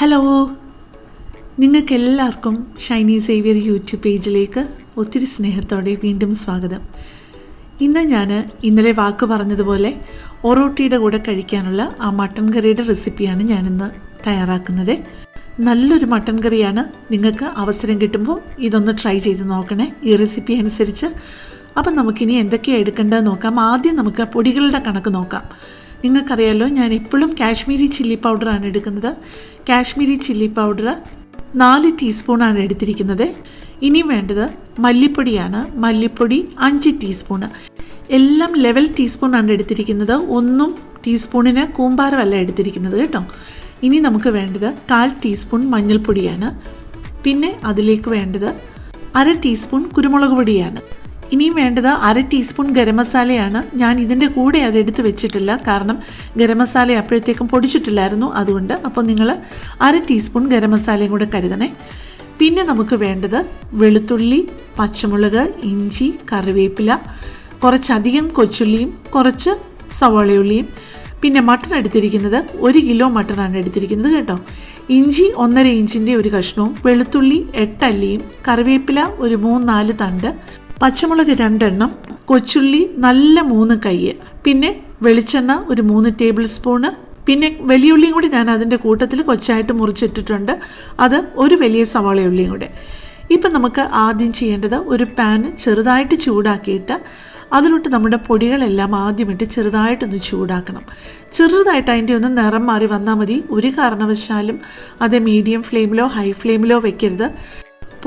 Hello നിങ്ങൾക്ക് എല്ലാവർക്കും Shiny Xavier YouTube പേജിലേക്ക് ഒത്തിരി സ്നേഹത്തോടെ വീണ്ടും സ്വാഗതം. ഇന്ന് ഞാൻ ഇന്നലെ വാക്ക് പറഞ്ഞതുപോലെ ഒറോട്ടിയുടെ കൂടെ കഴിക്കാനുള്ള ആ മട്ടൺ കറിയുടെ റെസിപ്പിയാണ് ഞാനിന്ന് തയ്യാറാക്കുന്നത്. നല്ലൊരു മട്ടൺ കറിയാണ്. നിങ്ങൾക്ക് അവസരം കിട്ടുമ്പോൾ ഇതൊന്ന് ട്രൈ ചെയ്ത് നോക്കണേ. ഈ റെസിപ്പി അനുസരിച്ച്. അപ്പം നമുക്കിനി എന്തൊക്കെയാണ് എടുക്കേണ്ടത് നോക്കാം. ആദ്യം നമുക്ക് പൊടികളുടെ കണക്ക് നോക്കാം. നിങ്ങൾക്കറിയാലോ ഞാൻ എപ്പോഴും കാശ്മീരി ചില്ലി പൗഡറാണ് എടുക്കുന്നത്. കാശ്മീരി ചില്ലി പൗഡർ നാല് ടീസ്പൂണാണ് എടുത്തിരിക്കുന്നത്. ഇനി വേണ്ടത് മല്ലിപ്പൊടിയാണ്. മല്ലിപ്പൊടി അഞ്ച് ടീസ്പൂണ്. എല്ലാം ലെവൽ ടീസ്പൂണാണ് എടുത്തിരിക്കുന്നത്. ഒന്നും ടീസ്പൂണിന് കൂമ്പാരമല്ല എടുത്തിരിക്കുന്നത് കേട്ടോ. ഇനി നമുക്ക് വേണ്ടത് കാൽ ടീസ്പൂൺ മഞ്ഞൾപ്പൊടിയാണ്. പിന്നെ അതിലേക്ക് വേണ്ടത് അര ടീസ്പൂൺ കുരുമുളക് പൊടിയാണ്. ഇനിയും വേണ്ടത് അര ടീസ്പൂൺ ഗരം മസാലയാണ്. ഞാൻ ഇതിന്റെ കൂടെ അത് എടുത്ത് വെച്ചിട്ടില്ല. കാരണം ഗരം മസാല അപ്പോഴത്തേക്കും പൊടിച്ചിട്ടില്ലായിരുന്നു അതുകൊണ്ട്. അപ്പോൾ നിങ്ങൾ അര ടീസ്പൂൺ ഗരം മസാലയും കൂടെ കരുതണേ. പിന്നെ നമുക്ക് വേണ്ടത് വെളുത്തുള്ളി പച്ചമുളക് ഇഞ്ചി കറിവേപ്പില കുറച്ചധികം കൊച്ചുള്ളിയും കുറച്ച് സവാളയുള്ളിയും. പിന്നെ മട്ടൺ എടുത്തിരിക്കുന്നത് ഒരു കിലോ മട്ടണാണ് എടുത്തിരിക്കുന്നത് കേട്ടോ. ഇഞ്ചി ഒന്നര ഇഞ്ചിന്റെ ഒരു കഷ്ണവും വെളുത്തുള്ളി എട്ടല്ലിയും കറിവേപ്പില ഒരു മൂന്നാൽ നാല് തണ്ട് പച്ചമുളക് രണ്ടെണ്ണം കൊച്ചുള്ളി നല്ല മൂന്ന് കയ്യ് പിന്നെ വെളിച്ചെണ്ണ ഒരു മൂന്ന് ടേബിൾ സ്പൂണ് പിന്നെ വലിയ ഉള്ളിയും കൂടി ഞാൻ അതിന്റെ കൂട്ടത്തിൽ കൊച്ചായിട്ട് മുറിച്ചിട്ടിട്ടുണ്ട്. അത് ഒരു വലിയ സവാള ഉള്ളിയും കൂടെ. ഇപ്പം നമുക്ക് ആദ്യം ചെയ്യേണ്ടത് ഒരു പാന് ചെറുതായിട്ട് ചൂടാക്കിയിട്ട് അതിലോട്ട് നമ്മുടെ പൊടികളെല്ലാം ആദ്യമിട്ട് ചെറുതായിട്ടൊന്ന് ചൂടാക്കണം. ചെറുതായിട്ട് അതിന്റെ ഒന്ന് നിറം മാറി വന്നാൽ മതി. ഒരു കാരണവശാലും അത് മീഡിയം ഫ്ലെയിമിലോ ഹൈ ഫ്ലെയിമിലോ വെക്കരുത്.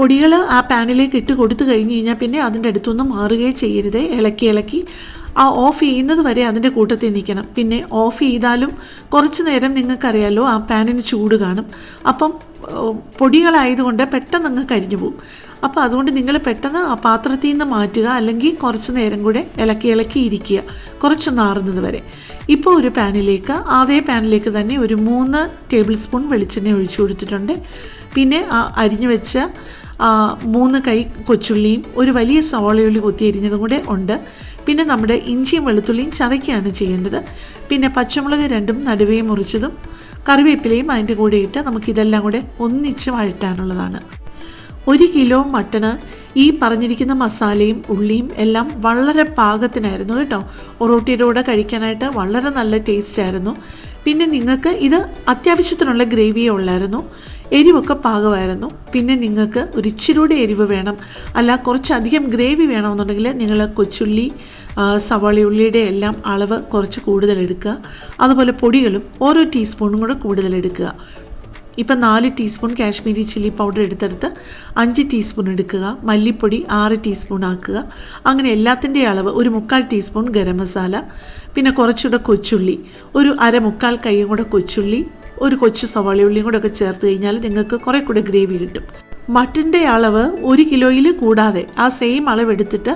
പൊടികൾ ആ പാനിലേക്ക് ഇട്ട് കൊടുത്തു കഴിഞ്ഞ് കഴിഞ്ഞാൽ പിന്നെ അതിന്റെ അടുത്തൊന്നും മാറുകയും ചെയ്യരുത്. ഇളക്കി ഇളക്കി. ആ ഓഫ് ചെയ്യുന്നത് വരെ അതിന്റെ കൂട്ടത്തിൽ നിൽക്കണം. പിന്നെ ഓഫ് ചെയ്താലും കുറച്ച് നേരം നിങ്ങൾക്കറിയാലോ ആ പാനിന് ചൂട് കാണും. അപ്പം പൊടികളായതുകൊണ്ട് പെട്ടെന്ന് അങ്ങ് കരിഞ്ഞു പോകും. അപ്പോൾ അതുകൊണ്ട് നിങ്ങൾ പെട്ടെന്ന് ആ പാത്രത്തിൽ നിന്ന് മാറ്റുക അല്ലെങ്കിൽ കുറച്ച് നേരം കൂടെ ഇളക്കി ഇളക്കി ഇരിക്കുക. കുറച്ചൊന്ന് ആറുന്നത് വരെ. ഇപ്പോൾ ഒരു പാനിലേക്ക് അതേ പാനിലേക്ക് തന്നെ ഒരു മൂന്ന് ടേബിൾ സ്പൂൺ വെളിച്ചെണ്ണ ഒഴിച്ചു കൊടുത്തിട്ടുണ്ട്. പിന്നെ ആ അരിഞ്ഞു വെച്ച മൂന്ന് കൈ കൊച്ചുള്ളിയും ഒരു വലിയ സവാളയുള്ളി കൊത്തി എരിഞ്ഞതും കൂടെ ഉണ്ട്. പിന്നെ നമ്മുടെ ഇഞ്ചിയും വെളുത്തുള്ളിയും ചതയ്ക്കുകയാണ് ചെയ്യേണ്ടത്. പിന്നെ പച്ചമുളക് രണ്ടും നടുവേ മുറിച്ചതും കറിവേപ്പിലയും അതിന്റെ കൂടെ ഇട്ട് നമുക്കിതെല്ലാം കൂടെ ഒന്നിച്ച് വഴറ്റാനുള്ളതാണ്. ഒരു കിലോ മട്ടണ് ഈ പറഞ്ഞിരിക്കുന്ന മസാലയും ഉള്ളിയും എല്ലാം വളരെ പാകത്തിനായിരുന്നു കേട്ടോ. ഒറോട്ടിയുടെ കൂടെ കഴിക്കാനായിട്ട് വളരെ നല്ല ടേസ്റ്റ് ആയിരുന്നു. പിന്നെ നിങ്ങൾക്ക് ഇത് അത്യാവശ്യത്തിനുള്ള ഗ്രേവിയേ ഉള്ളായിരുന്നു. എരിവൊക്കെ പാകമായിരുന്നു. പിന്നെ നിങ്ങൾക്ക് ഒരു ഇച്ചിരൂടെ എരിവ് വേണം. അല്ല കുറച്ചധികം ഗ്രേവി വേണമെന്നുണ്ടെങ്കിൽ നിങ്ങൾ കൊച്ചുള്ളി സവാള സവാളയുള്ളിയുടെ എല്ലാം അളവ് കുറച്ച് കൂടുതൽ എടുക്കുക. അതുപോലെ പൊടികളും ഓരോ ടീസ്പൂണും കൂടെ കൂടുതൽ എടുക്കുക. ഇപ്പം നാല് ടീസ്പൂൺ കാശ്മീരി ചില്ലി പൗഡർ എടുത്തെടുത്ത് അഞ്ച് ടീസ്പൂൺ എടുക്കുക. മല്ലിപ്പൊടി ആറ് ടീസ്പൂൺ ആക്കുക. അങ്ങനെ എല്ലാത്തിന്റെ അളവ് ഒരു മുക്കാൽ ടീസ്പൂൺ ഗരം മസാല. പിന്നെ കുറച്ചുകൂടെ കൊച്ചുള്ളി. ഒരു അര മുക്കാൽ കൈയും കൂടെ കൊച്ചുള്ളി. ഒരു കൊച്ചു സവാളയുള്ളിയും കൂടെ ഒക്കെ ചേർത്ത് കഴിഞ്ഞാൽ നിങ്ങൾക്ക് കുറേ കൂടെ ഗ്രേവി കിട്ടും. മട്ടന്റെ അളവ് ഒരു കിലോയിൽ കൂടാതെ ആ സെയിം അളവ് എടുത്തിട്ട്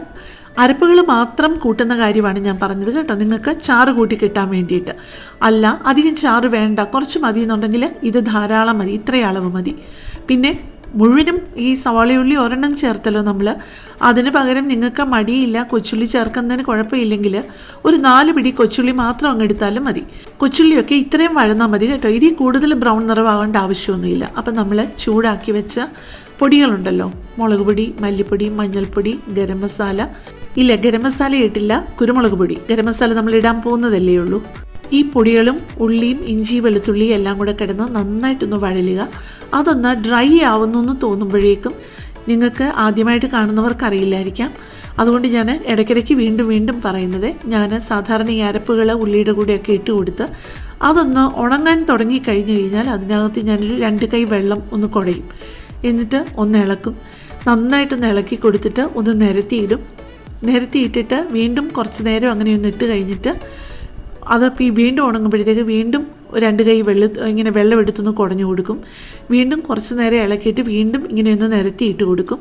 അരപ്പുകൾ മാത്രം കൂട്ടുന്ന കാര്യമാണ് ഞാൻ പറഞ്ഞത് കേട്ടോ. നിങ്ങൾക്ക് ചാറ് കൂട്ടി കിട്ടാൻ വേണ്ടിയിട്ട്. അല്ല അധികം ചാറ് വേണ്ട. കുറച്ച് മതി എന്നുണ്ടെങ്കിൽ ഇത് ധാരാളം മതി. ഇത്രയും അളവ് മതി. പിന്നെ മുഴുവനും ഈ സവാളയുള്ളി ഒരെണ്ണം ചേർത്തല്ലോ നമ്മൾ അതിന് പകരം നിങ്ങൾക്ക് മടിയില്ല കൊച്ചുള്ളി ചേർക്കുന്നതിന് കുഴപ്പമില്ലെങ്കിൽ ഒരു നാല് പിടി കൊച്ചുള്ളി മാത്രം അങ്ങ് എടുത്താലും മതി. കൊച്ചുള്ളിയൊക്കെ ഇത്രയും വഴന്നാൽ മതി കേട്ടോ. ഇതിൽ കൂടുതൽ ബ്രൗൺ നിറവാകേണ്ട ആവശ്യമൊന്നുമില്ല. അപ്പം നമ്മൾ ചൂടാക്കി വെച്ച പൊടികളുണ്ടല്ലോ. മുളക് പൊടി മല്ലിപ്പൊടി മഞ്ഞൾപ്പൊടി ഗരം മസാല. ഇല്ല ഗരം മസാല ഇട്ടില്ല കുരുമുളക് പൊടി. ഗരം മസാല നമ്മൾ ഇടാൻ പോകുന്നതല്ലേ ഉള്ളൂ. ഈ പൊടികളും ഉള്ളിയും ഇഞ്ചി വെളുത്തുള്ളിയും എല്ലാം കൂടെ കിടന്ന് നന്നായിട്ടൊന്ന് വഴലുക. അതൊന്ന് ഡ്രൈ ആവുന്നു എന്ന് തോന്നുമ്പോഴേക്കും നിങ്ങൾക്ക് ആദ്യമായിട്ട് കാണുന്നവർക്കറിയില്ലായിരിക്കാം. അതുകൊണ്ട് ഞാൻ ഇടയ്ക്കിടയ്ക്ക് വീണ്ടും വീണ്ടും പറയുന്നത് ഞാൻ സാധാരണ ഈ അരപ്പുകൾ ഉള്ളിയുടെ കൂടെയൊക്കെ ഇട്ട് കൊടുത്ത് അതൊന്ന് ഉണങ്ങാൻ തുടങ്ങി കഴിഞ്ഞു കഴിഞ്ഞാൽ അതിനകത്ത് ഞാനൊരു രണ്ട് കൈ വെള്ളം ഒന്ന് കുഴയും എന്നിട്ട് ഒന്ന് ഇളക്കും. നന്നായിട്ടൊന്ന് ഇളക്കി കൊടുത്തിട്ട് ഒന്ന് നിരത്തിയിടും. നിരത്തിയിട്ടിട്ട് വീണ്ടും കുറച്ച് നേരം അങ്ങനെ ഒന്ന് ഇട്ട് കഴിഞ്ഞിട്ട് ഈ വീണ്ടും ഉണങ്ങുമ്പോഴത്തേക്ക് വീണ്ടും രണ്ട് കൈ വെള്ള ഇങ്ങനെ വെള്ളം എടുത്തൊന്ന് കുടഞ്ഞു കൊടുക്കും. വീണ്ടും കുറച്ച് നേരം ഇളക്കിയിട്ട് വീണ്ടും ഇങ്ങനെ ഒന്ന് നിരത്തിയിട്ട് കൊടുക്കും.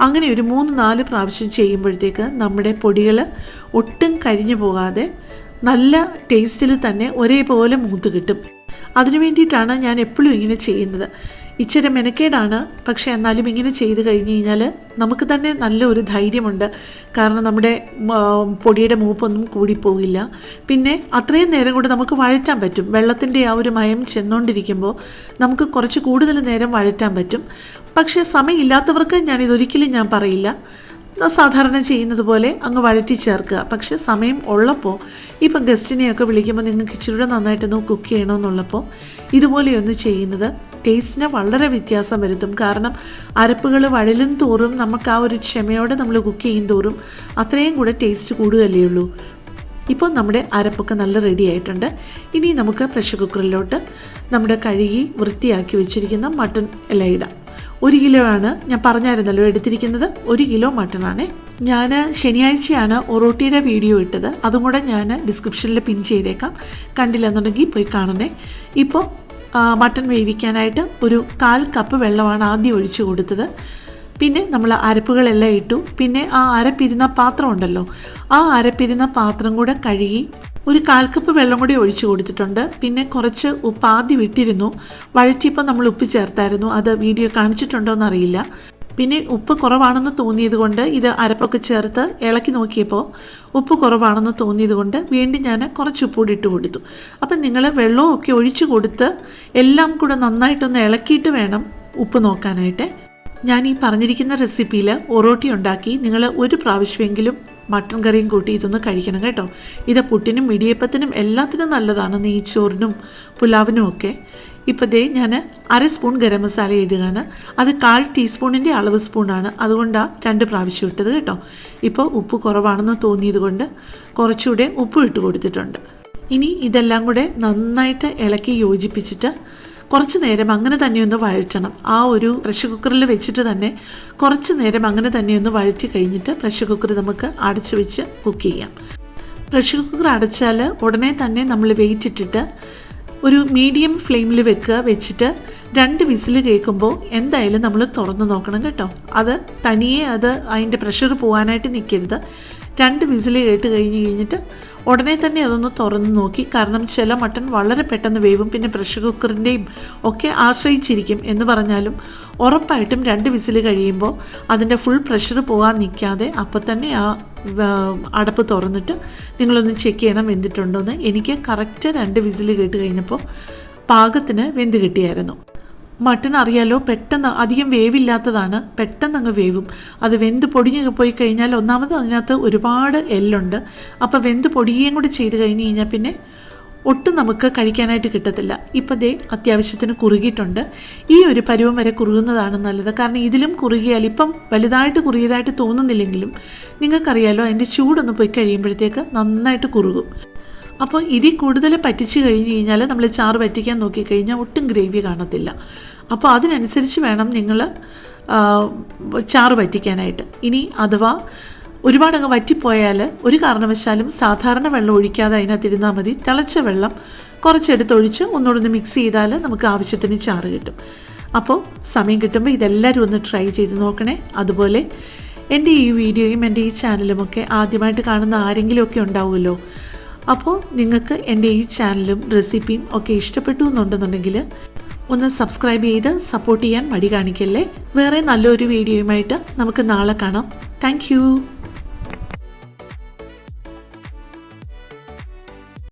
അങ്ങനെ ഒരു മൂന്ന് നാല് പ്രാവശ്യം ചെയ്യുമ്പോഴത്തേക്ക് നമ്മുടെ പൊടികൾ ഒട്ടും കരിഞ്ഞു പോകാതെ നല്ല ടേസ്റ്റിൽ തന്നെ ഒരേപോലെ മൂത്ത് കിട്ടും. അതിനു വേണ്ടിയിട്ടാണ് ഞാൻ എപ്പോഴും ഇങ്ങനെ ചെയ്യുന്നത്. ഇച്ചിരി മെനക്കേടാണ്. പക്ഷേ എന്നാലും ഇങ്ങനെ ചെയ്ത് കഴിഞ്ഞ് കഴിഞ്ഞാൽ നമുക്ക് തന്നെ നല്ലൊരു ധൈര്യമുണ്ട്. കാരണം നമ്മുടെ പൊടിയുടെ മൂപ്പൊന്നും കൂടിപ്പോകില്ല പിന്നെ അത്രയും നേരം കൂടെ നമുക്ക് വഴറ്റാൻ പറ്റും. വെള്ളത്തിന്റെ ആ ഒരു മയം ചെന്നുകൊണ്ടിരിക്കുമ്പോൾ നമുക്ക് കുറച്ച് കൂടുതൽ നേരം വഴറ്റാൻ പറ്റും. പക്ഷേ സമയമില്ലാത്തവർക്ക് ഞാൻ ഇതൊരിക്കലും ഞാൻ പറയില്ല. സാധാരണ ചെയ്യുന്നത് പോലെ അങ്ങ് വഴറ്റി ചേർക്കുക. പക്ഷെ സമയം ഉള്ളപ്പോൾ ഇപ്പം ഗസ്റ്റിനെയൊക്കെ വിളിക്കുമ്പോൾ നിങ്ങൾക്ക് ഇച്ചിരി നന്നായിട്ടൊന്ന് കുക്ക് ചെയ്യണമെന്നുള്ളപ്പോൾ ഇതുപോലെയൊന്ന് ചെയ്യുന്നത് ടേസ്റ്റിന് വളരെ വ്യത്യാസം വരുത്തും. കാരണം അരപ്പുകൾ വഴലും തോറും നമുക്ക് ആ ഒരു ക്ഷമയോടെ നമ്മൾ കുക്ക് ചെയ്യും തോറും അത്രയും കൂടെ ടേസ്റ്റ് കൂടുകയല്ലേ ഉള്ളൂ. ഇപ്പോൾ നമ്മുടെ അരപ്പൊക്കെ നല്ല റെഡി ആയിട്ടുണ്ട്. ഇനി നമുക്ക് പ്രഷർ കുക്കറിലോട്ട് നമ്മുടെ കഴുകി വൃത്തിയാക്കി വെച്ചിരിക്കുന്ന മട്ടൺ എല്ലാം ഇടാം. ഒരു കിലോ ആണ് ഞാൻ പറഞ്ഞായിരുന്നല്ലോ എടുത്തിരിക്കുന്നത്. ഒരു കിലോ മട്ടണാണ് ഞാൻ ശനിയാഴ്ചയാണ് ഒറോട്ടിയുടെ വീഡിയോ ഇട്ടത്. അതും കൂടെ ഞാൻ ഡിസ്ക്രിപ്ഷനിൽ പിൻ ചെയ്തേക്കാം. കണ്ടില്ലെന്നുണ്ടെങ്കിൽ പോയി കാണണേ. ഇപ്പോൾ മട്ടൺ വേവിക്കാനായിട്ട് ഒരു കാൽ കപ്പ് വെള്ളമാണ് ആദ്യം ഒഴിച്ചു കൊടുത്തത്. പിന്നെ നമ്മൾ അരപ്പുകളെല്ലാം ഇട്ടു. പിന്നെ ആ അരപ്പിരുന്ന പാത്രം ഉണ്ടല്ലോ ആ അരപ്പിരുന്ന പാത്രം കൂടെ കഴുകി ഒരു കാൽ കപ്പ് വെള്ളം കൂടി ഒഴിച്ചു കൊടുത്തിട്ടുണ്ട്. പിന്നെ കുറച്ച് ഉപ്പ് ആദ്യം വിട്ടിരുന്നു വഴറ്റിയപ്പോൾ നമ്മൾ ഉപ്പ് ചേർത്തായിരുന്നു. അത് വീഡിയോ കാണിച്ചിട്ടുണ്ടോ എന്നറിയില്ല പിന്നെ ഉപ്പ് കുറവാണെന്ന് തോന്നിയത് കൊണ്ട് ഇത് അരപ്പൊക്കെ ചേർത്ത് ഇളക്കി നോക്കിയപ്പോൾ ഉപ്പ് കുറവാണെന്ന് തോന്നിയത് കൊണ്ട് വീണ്ടും ഞാൻ കുറച്ച് ഉപ്പ് കൂടി ഇട്ട് കൊടുത്തു. അപ്പം നിങ്ങൾ വെള്ളമൊക്കെ ഒഴിച്ചു കൊടുത്ത് എല്ലാം കൂടെ നന്നായിട്ടൊന്ന് ഇളക്കിയിട്ട് വേണം ഉപ്പ് നോക്കാനായിട്ട്. ഞാൻ ഈ പറഞ്ഞിരിക്കുന്ന റെസിപ്പിയിൽ ഒറോട്ടി ഉണ്ടാക്കി നിങ്ങൾ ഒരു പ്രാവശ്യമെങ്കിലും മട്ടൻ കറിയും കൂട്ടി ഇതൊന്ന് കഴിക്കണം കേട്ടോ. ഇത് പുട്ടിനും ഇടിയപ്പത്തിനും എല്ലാത്തിനും നല്ലതാണ് നെയ്ച്ചോറിനും പുലാവിനും ഒക്കെ. ഇപ്പോൾ ദേ ഞാൻ അര സ്പൂൺ ഗരം മസാല ഇടുകയാണ്. അത് കാൽ ടീസ്പൂണിന്റെ അളവ് സ്പൂണാണ്. അതുകൊണ്ടാണ് രണ്ട് പ്രാവശ്യം ഇട്ടത് കേട്ടോ. ഇപ്പോൾ ഉപ്പ് കുറവാണെന്ന് തോന്നിയത് കൊണ്ട് കുറച്ചുകൂടെ ഉപ്പ് ഇട്ട് കൊടുത്തിട്ടുണ്ട്. ഇനി ഇതെല്ലാം കൂടെ നന്നായിട്ട് ഇളക്കി യോജിപ്പിച്ചിട്ട് കുറച്ച് നേരം അങ്ങനെ തന്നെ ഒന്ന് വഴറ്റണം. ആ ഒരു പ്രഷർ കുക്കറിൽ വെച്ചിട്ട് തന്നെ കുറച്ച് നേരം അങ്ങനെ തന്നെ ഒന്ന് വഴറ്റി കഴിഞ്ഞിട്ട് പ്രഷർ കുക്കർ നമുക്ക് അടച്ചു വെച്ച് കുക്ക് ചെയ്യാം. പ്രഷർ കുക്കർ അടച്ചാൽ ഉടനെ തന്നെ നമ്മൾ വെയിറ്റ് ഇട്ടിട്ട് ഒരു മീഡിയം ഫ്ലെയിമിൽ വെക്കുക വെച്ചിട്ട് രണ്ട് വിസിൽ കേൾക്കുമ്പോൾ എന്തായാലും നമ്മൾ തുറന്നു നോക്കണം കേട്ടോ. അത് തനിയെ അത് അതിന്റെ പ്രഷർ പോകാനായിട്ട് നിൽക്കരുത്. രണ്ട് വിസിൽ കേട്ട് കഴിഞ്ഞ് കഴിഞ്ഞിട്ട് ഉടനെ തന്നെ അതൊന്ന് തുറന്ന് നോക്കി. കാരണം ചില മട്ടൺ വളരെ പെട്ടെന്ന് വേവും പിന്നെ പ്രഷർ കുക്കറിന്റെയും ഒക്കെ ആശ്രയിച്ചിരിക്കും എന്ന് പറഞ്ഞാലും ഉറപ്പായിട്ടും രണ്ട് വിസിൽ കഴിയുമ്പോൾ അതിന്റെ ഫുൾ പ്രഷർ പോകാൻ നിൽക്കാതെ അപ്പം തന്നെ ആ അടപ്പ് തുറന്നിട്ട് നിങ്ങളൊന്ന് ചെക്ക് ചെയ്യണം വെന്തിട്ടുണ്ടോ എന്ന് എനിക്ക് കറക്റ്റ് രണ്ട് വിസിൽ കേട്ട് കഴിഞ്ഞപ്പോൾ പാകത്തിന് വെന്ത് കിട്ടിയായിരുന്നു. മട്ടൺ അറിയാലോ പെട്ടെന്ന് അധികം വേവില്ലാത്തതാണ് പെട്ടെന്ന് അങ്ങ് വേവും. അത് വെന്ത് പൊടിഞ്ഞ് പോയി കഴിഞ്ഞാൽ ഒന്നാമത് അതിനകത്ത് ഒരുപാട് എല്ലുണ്ട്. അപ്പോൾ വെന്ത് പൊടിയുകയും കൂടി ചെയ്ത് കഴിഞ്ഞ് കഴിഞ്ഞാൽ പിന്നെ ഒട്ടും നമുക്ക് കഴിക്കാനായിട്ട് കിട്ടത്തില്ല. ഇപ്പം ദേ അത്യാവശ്യത്തിന് കുറുകിയിട്ടുണ്ട്. ഈ ഒരു പരുവം വരെ കുറുകുന്നതാണ് നല്ലത്. കാരണം ഇതിലും കുറുകിയാൽ ഇപ്പം വലുതായിട്ട് കുറുകിയതായിട്ട് തോന്നുന്നില്ലെങ്കിലും നിങ്ങൾക്കറിയാലോ അതിന്റെ ചൂടൊന്ന് പോയി കഴിയുമ്പോഴത്തേക്ക് നന്നായിട്ട് കുറുകും. അപ്പോൾ ഇതിൽ കൂടുതൽ പറ്റിച്ചു കഴിഞ്ഞ് കഴിഞ്ഞാൽ നമ്മൾ ചാറ് പറ്റിക്കാൻ നോക്കിക്കഴിഞ്ഞാൽ ഒട്ടും ഗ്രേവി കാണത്തില്ല. അപ്പോൾ അതിനനുസരിച്ച് വേണം നിങ്ങൾ ചാറ് പറ്റിക്കാനായിട്ട് ഇനി അഥവാ ഒരുപാടങ്ങ് വറ്റിപ്പോയാൽ ഒരു കാരണവശാലും സാധാരണ വെള്ളം ഒഴിക്കാതെ അതിനകത്തിരുന്നാൽ മതി. തിളച്ച വെള്ളം കുറച്ചെടുത്ത് ഒഴിച്ച് ഒന്നുകൂടെ ഒന്ന് മിക്സ് ചെയ്താൽ നമുക്ക് ആവശ്യത്തിന് ചാറ് കിട്ടും. അപ്പോൾ സമയം കിട്ടുമ്പോൾ ഇതെല്ലാവരും ഒന്ന് ട്രൈ ചെയ്ത് നോക്കണേ. അതുപോലെ എന്റെ ഈ വീഡിയോയും എന്റെ ഈ ചാനലുമൊക്കെ ആദ്യമായിട്ട് കാണുന്ന ആരെങ്കിലുമൊക്കെ ഉണ്ടാവുമല്ലോ. അപ്പോൾ നിങ്ങൾക്ക് എന്റെ ഈ ചാനലും റെസിപ്പിയും ഒക്കെ ഇഷ്ടപ്പെട്ടു എന്നുണ്ടെന്നുണ്ടെങ്കിൽ ഒന്ന് സബ്സ്ക്രൈബ് ചെയ്ത് സപ്പോർട്ട് ചെയ്യാൻ മടി കാണിക്കല്ലേ? വേറെ നല്ലൊരു വീഡിയോയുമായിട്ട് നമുക്ക് നാളെ കാണാം. താങ്ക്